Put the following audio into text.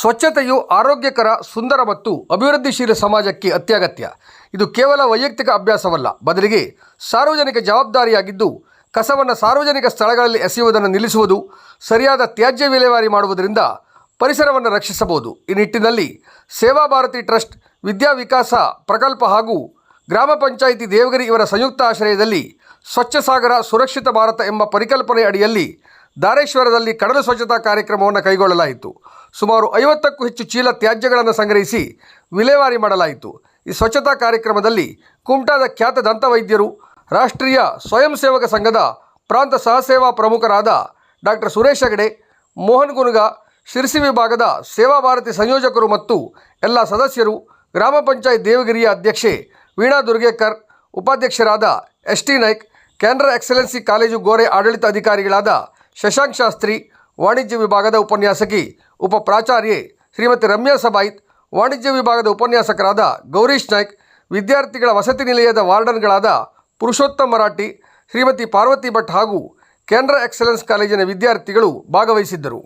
ಸ್ವಚ್ಛತೆಯು ಆರೋಗ್ಯಕರ, ಸುಂದರ ಮತ್ತು ಅಭಿವೃದ್ಧಿಶೀಲ ಸಮಾಜಕ್ಕೆ ಅತ್ಯಗತ್ಯ. ಇದು ಕೇವಲ ವೈಯಕ್ತಿಕ ಅಭ್ಯಾಸವಲ್ಲ, ಬದಲಿಗೆ ಸಾರ್ವಜನಿಕ ಜವಾಬ್ದಾರಿಯಾಗಿದ್ದು, ಕಸವನ್ನು ಸಾರ್ವಜನಿಕ ಸ್ಥಳಗಳಲ್ಲಿ ಎಸೆಯುವುದನ್ನು ನಿಲ್ಲಿಸುವುದು, ಸರಿಯಾದ ತ್ಯಾಜ್ಯ ವಿಲೇವಾರಿ ಮಾಡುವುದರಿಂದ ಪರಿಸರವನ್ನು ರಕ್ಷಿಸಬಹುದು. ಈ ನಿಟ್ಟಿನಲ್ಲಿ ಸೇವಾ ಭಾರತಿ ಟ್ರಸ್ಟ್, ವಿದ್ಯಾ ವಿಕಾಸ ಪ್ರಕಲ್ಪ ಹಾಗೂ ಗ್ರಾಮ ಪಂಚಾಯಿತಿ ದೇವಗಿರಿ ಇವರ ಸಂಯುಕ್ತ ಆಶ್ರಯದಲ್ಲಿ ಸ್ವಚ್ಛ ಸಾಗರ ಸುರಕ್ಷಿತ ಭಾರತ ಎಂಬ ಪರಿಕಲ್ಪನೆ ಅಡಿಯಲ್ಲಿ ದಾರೇಶ್ವರದಲ್ಲಿ ಕಡಲ ಸ್ವಚ್ಛತಾ ಕಾರ್ಯಕ್ರಮವನ್ನು ಕೈಗೊಳ್ಳಲಾಯಿತು. ಸುಮಾರು ಐವತ್ತಕ್ಕೂ ಹೆಚ್ಚು ಚೀಲ ತ್ಯಾಜ್ಯಗಳನ್ನು ಸಂಗ್ರಹಿಸಿ ವಿಲೇವಾರಿ ಮಾಡಲಾಯಿತು. ಈ ಸ್ವಚ್ಛತಾ ಕಾರ್ಯಕ್ರಮದಲ್ಲಿ ಕುಮಟಾದ ಖ್ಯಾತ ದಂತವೈದ್ಯರು, ರಾಷ್ಟ್ರೀಯ ಸ್ವಯಂ ಸೇವಕ ಸಂಘದ ಪ್ರಾಂತ ಸಹಸೇವಾ ಪ್ರಮುಖರಾದ ಡಾಕ್ಟರ್ ಸುರೇಶ್ ಹೆಗಡೆ, ಮೋಹನ್ ಗುನುಗ, ಶಿರಸಿ ವಿಭಾಗದ ಸೇವಾ ಭಾರತಿ ಸಂಯೋಜಕರು ಮತ್ತು ಎಲ್ಲ ಸದಸ್ಯರು, ಗ್ರಾಮ ಪಂಚಾಯತ್ ದೇವಗಿರಿಯ ಅಧ್ಯಕ್ಷೆ ವೀಣಾ ದುರ್ಗೇಕರ್, ಉಪಾಧ್ಯಕ್ಷರಾದ S T Naik Canara excellence college Gore ಆಡಳಿತ ಅಧಿಕಾರಿಗಳಾದ ಶಶಾಂಕ್ ಶಾಸ್ತ್ರಿ, ವಾಣಿಜ್ಯ ವಿಭಾಗದ ಉಪನ್ಯಾಸಕಿ, ಉಪ ಪ್ರಾಚಾರ್ಯೆ ಶ್ರೀಮತಿ ರಮ್ಯಾ ಸಬಾಯಿತ್, ವಾಣಿಜ್ಯ ವಿಭಾಗದ ಉಪನ್ಯಾಸಕರಾದ ಗೌರೀಶ್ ನಾಯ್ಕ್, ವಿದ್ಯಾರ್ಥಿಗಳ ವಸತಿ ನಿಲಯದ ವಾರ್ಡನ್ಗಳಾದ ಪುರುಷೋತ್ತಮ ಮರಾಠಿ, ಶ್ರೀಮತಿ ಪಾರ್ವತಿ ಭಟ್ ಹಾಗೂ ಕೇಂದ್ರ ಎಕ್ಸಲೆನ್ಸ್ ಕಾಲೇಜಿನ ವಿದ್ಯಾರ್ಥಿಗಳು ಭಾಗವಹಿಸಿದ್ದರು.